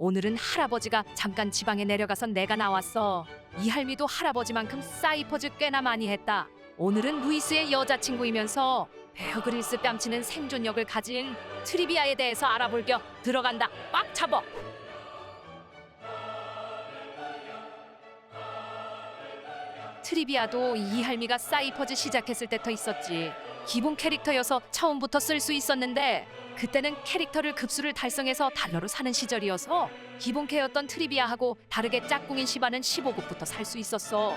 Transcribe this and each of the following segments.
오늘은 할아버지가 잠깐 지방에 내려가서 내가 나왔어. 이 할미도 할아버지만큼 사이퍼즈 꽤나 많이 했다. 오늘은 루이스의 여자친구이면서 베어그릴스 뺨치는 생존력을 가진 트리비아에 대해서 알아볼 겸 들어간다. 꽉 잡어. 트리비아도 이 할미가 사이퍼즈 시작했을 때부터 있었지. 기본 캐릭터여서 처음부터 쓸 수 있었는데 그때는 캐릭터를 급수를 달성해서 달러로 사는 시절이어서 기본 캐였던 트리비아하고 다르게 짝꿍인 시바는 15급부터 살 수 있었어.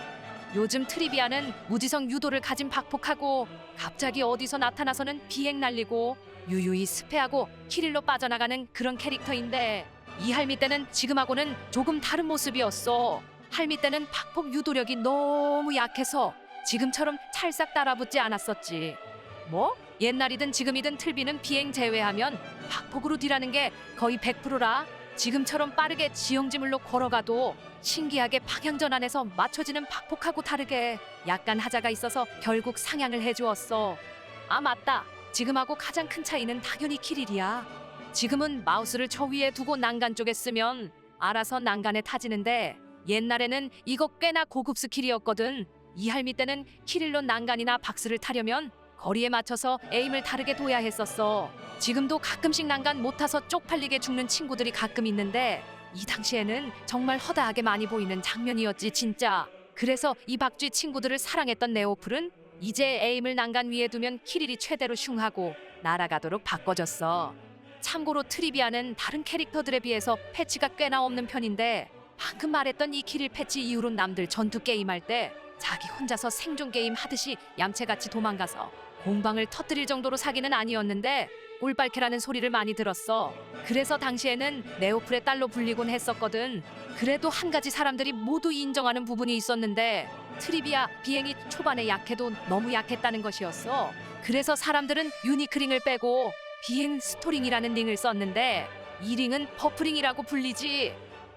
요즘 트리비아는 무지성 유도를 가진 박폭하고 갑자기 어디서 나타나서는 비행 날리고 유유히 스페하고 키릴로 빠져나가는 그런 캐릭터인데 이 할미 때는 지금하고는 조금 다른 모습이었어. 할미 때는 박폭 유도력이 너무 약해서 지금처럼 찰싹 따라붙지 않았었지. 뭐? 옛날이든 지금이든 틀비는 비행 제외하면 박폭으로 뒤라는 게 거의 100%라. 지금처럼 빠르게 지형지물로 걸어가도 신기하게 방향 전환해서 맞춰지는 박폭하고 다르게 약간 하자가 있어서 결국 상향을 해주었어. 아 맞다. 지금하고 가장 큰 차이는 당연히 키릴이야. 지금은 마우스를 저 위에 두고 난간 쪽에 쓰면 알아서 난간에 타지는데 옛날에는 이거 꽤나 고급 스킬이었거든. 이 할미 때는 키릴로 난간이나 박스를 타려면 거리에 맞춰서 에임을 다르게 둬야 했었어. 지금도 가끔씩 난간 못 타서 쪽팔리게 죽는 친구들이 가끔 있는데 이 당시에는 정말 허다하게 많이 보이는 장면이었지 진짜. 그래서 이 박쥐 친구들을 사랑했던 네오플은 이제 에임을 난간 위에 두면 키릴이 최대로 슝하고 날아가도록 바꿔줬어. 참고로 트리비아는 다른 캐릭터들에 비해서 패치가 꽤나 없는 편인데 방금 말했던 이 키릴 패치 이후로 남들 전투 게임할 때 자기 혼자서 생존 게임 하듯이 얌체같이 도망가서 공방을 터뜨릴 정도로 사기는 아니었는데 꿀빨캐라는 소리를 많이 들었어. 그래서 당시에는 네오플의 딸로 불리곤 했었거든. 그래도 한 가지 사람들이 모두 인정하는 부분이 있었는데 트리비아 비행이 초반에 약해도 너무 약했다는 것이었어. 그래서 사람들은 유니크링을 빼고 비행 스토링이라는 링을 썼는데 이 링은 버프링이라고 불리지.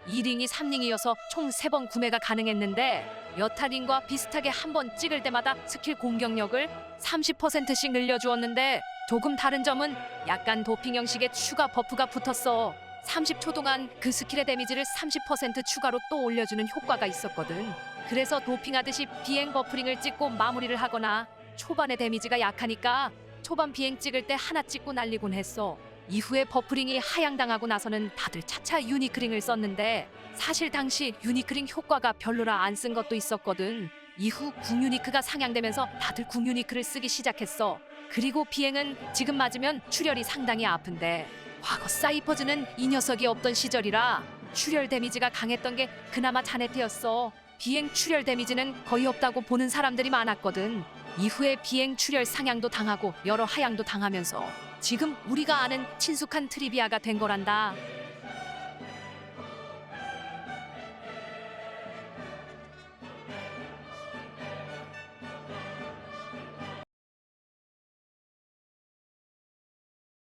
이 링이 3링이어서 총 3번 구매가 가능했는데 여타링과 비슷하게 한 번 찍을 때마다 스킬 공격력을 30%씩 늘려주었는데 조금 다른 점은 약간 도핑 형식의 추가 버프가 붙었어. 30초 동안 그 스킬의 데미지를 30% 추가로 또 올려주는 효과가 있었거든. 그래서 도핑하듯이 비행 버프링을 찍고 마무리를 하거나 초반에 데미지가 약하니까 초반 비행 찍을 때 하나 찍고 날리곤 했어. 이후에 버프링이 하향당하고 나서는 다들 차차 유니크링을 썼는데 사실 당시 유니크링 효과가 별로라 안 쓴 것도 있었거든. 이후 궁유니크가 상향되면서 다들 궁유니크를 쓰기 시작했어. 그리고 비행은 지금 맞으면 출혈이 상당히 아픈데 과거 사이퍼즈는 이 녀석이 없던 시절이라 출혈 데미지가 강했던 게 그나마 자네트였어. 비행 출혈 데미지는 거의 없다고 보는 사람들이 많았거든. 이후에 비행 출혈 상향도 당하고 여러 하향도 당하면서 지금 우리가 아는 친숙한 트리비아가 된 거란다.